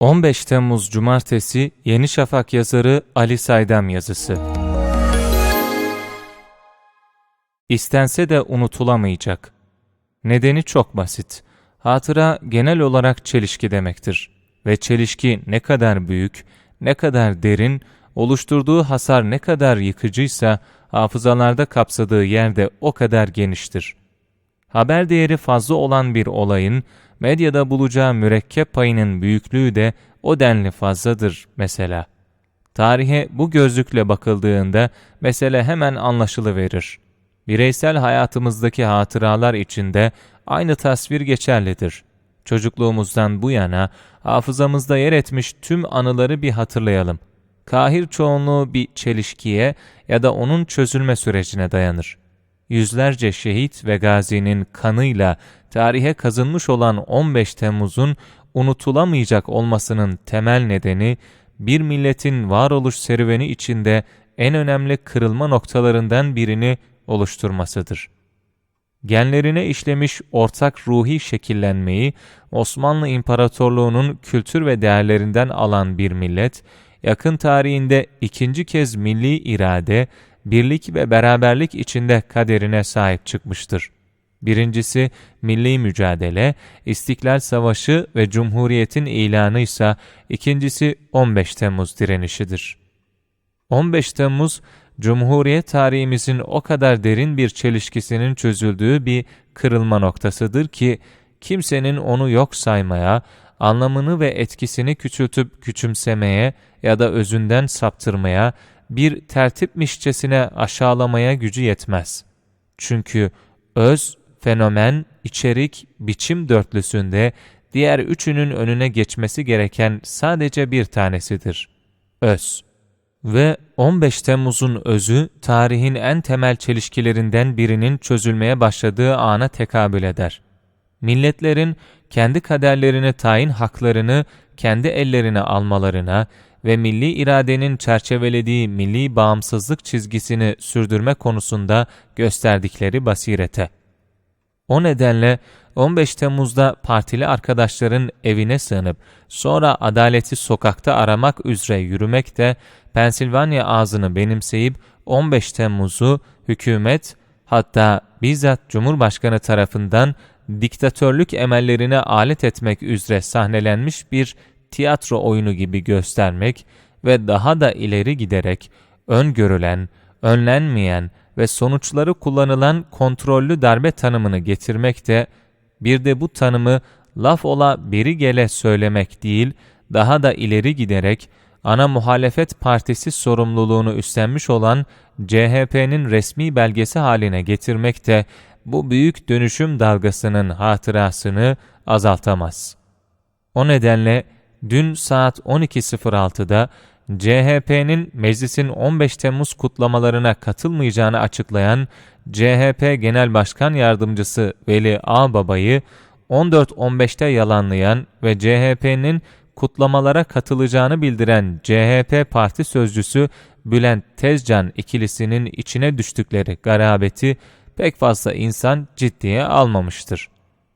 15 Temmuz Cumartesi Yeni Şafak yazarı Ali Saydam yazısı. İstense de unutulamayacak. Nedeni çok basit. Hatıra genel olarak çelişki demektir. Ve çelişki ne kadar büyük, ne kadar derin, oluşturduğu hasar ne kadar yıkıcıysa hafızalarda kapsadığı yerde o kadar geniştir. Haber değeri fazla olan bir olayın medyada bulacağı mürekkep payının büyüklüğü de o denli fazladır mesela. Tarihe bu gözlükle bakıldığında mesele hemen anlaşılıverir. Bireysel hayatımızdaki hatıralar içinde aynı tasvir geçerlidir. Çocukluğumuzdan bu yana hafızamızda yer etmiş tüm anıları bir hatırlayalım. Kahir çoğunluğu bir çelişkiye ya da onun çözülme sürecine dayanır yüzlerce şehit ve gazinin kanıyla tarihe kazınmış olan 15 Temmuz'un unutulamayacak olmasının temel nedeni, bir milletin varoluş serüveni içinde en önemli kırılma noktalarından birini oluşturmasıdır. Genlerine işlemiş ortak ruhi şekillenmeyi Osmanlı İmparatorluğu'nun kültür ve değerlerinden alan bir millet, yakın tarihinde ikinci kez milli irade, birlik ve beraberlik içinde kaderine sahip çıkmıştır. Birincisi milli mücadele, İstiklal Savaşı ve Cumhuriyet'in ilanı ise ikincisi 15 Temmuz direnişidir. 15 Temmuz, Cumhuriyet tarihimizin o kadar derin bir çelişkisinin çözüldüğü bir kırılma noktasıdır ki, kimsenin onu yok saymaya, anlamını ve etkisini küçültüp küçümsemeye ya da özünden saptırmaya bir tertipmişçesine aşağılamaya gücü yetmez. Çünkü öz, fenomen, içerik, biçim dörtlüsünde diğer üçünün önüne geçmesi gereken sadece bir tanesidir. Öz. Ve 15 Temmuz'un özü, tarihin en temel çelişkilerinden birinin çözülmeye başladığı ana tekabül eder. Milletlerin kendi kaderlerini tayin haklarını kendi ellerine almalarına, ve milli iradenin çerçevelediği milli bağımsızlık çizgisini sürdürme konusunda gösterdikleri basirete. O nedenle 15 Temmuz'da partili arkadaşların evine sığınıp sonra adaleti sokakta aramak üzere yürümek de Pensilvanya ağzını benimseyip 15 Temmuz'u hükümet hatta bizzat Cumhurbaşkanı tarafından diktatörlük emellerine alet etmek üzere sahnelenmiş bir tiyatro oyunu gibi göstermek ve daha da ileri giderek öngörülen, önlenmeyen ve sonuçları kullanılan kontrollü darbe tanımını getirmek de bir de bu tanımı laf ola biri gele söylemek değil, daha da ileri giderek ana muhalefet partisi sorumluluğunu üstlenmiş olan CHP'nin resmi belgesi haline getirmek de bu büyük dönüşüm dalgasının hatırasını azaltamaz. O nedenle dün saat 12.06'da CHP'nin meclisin 15 Temmuz kutlamalarına katılmayacağını açıklayan CHP Genel Başkan Yardımcısı Veli Ağbaba'yı 14.15'te yalanlayan ve CHP'nin kutlamalara katılacağını bildiren CHP Parti Sözcüsü Bülent Tezcan ikilisinin içine düştükleri garabeti pek fazla insan ciddiye almamıştır.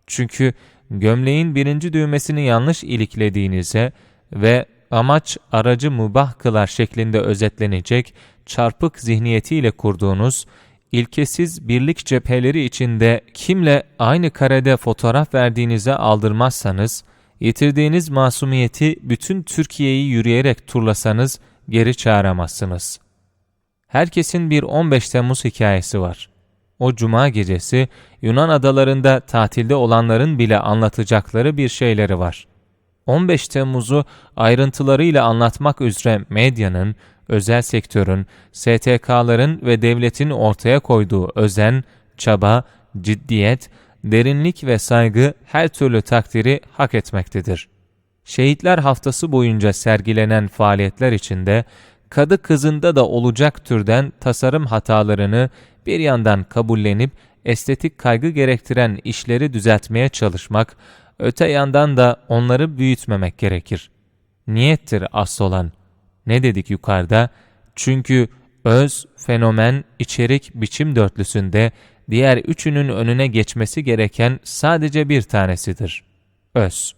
Çünkü gömleğin birinci düğmesini yanlış iliklediğinize ve amaç aracı mubah kılar şeklinde özetlenecek çarpık zihniyetiyle kurduğunuz, ilkesiz birlik cepheleri içinde kimle aynı karede fotoğraf verdiğinize aldırmazsanız, yitirdiğiniz masumiyeti bütün Türkiye'yi yürüyerek turlasanız geri çağıramazsınız. Herkesin bir 15 Temmuz hikayesi var. O cuma gecesi Yunan adalarında tatilde olanların bile anlatacakları bir şeyleri var. 15 Temmuz'u ayrıntılarıyla anlatmak üzere medyanın, özel sektörün, STK'ların ve devletin ortaya koyduğu özen, çaba, ciddiyet, derinlik ve saygı her türlü takdiri hak etmektedir. Şehitler Haftası boyunca sergilenen faaliyetler içinde kadı kızında da olacak türden tasarım hatalarını bir yandan kabullenip estetik kaygı gerektiren işleri düzeltmeye çalışmak, öte yandan da onları büyütmemek gerekir. Niyettir asıl olan. Ne dedik yukarıda? Çünkü öz, fenomen, içerik, biçim dörtlüsünde diğer üçünün önüne geçmesi gereken sadece bir tanesidir. Öz.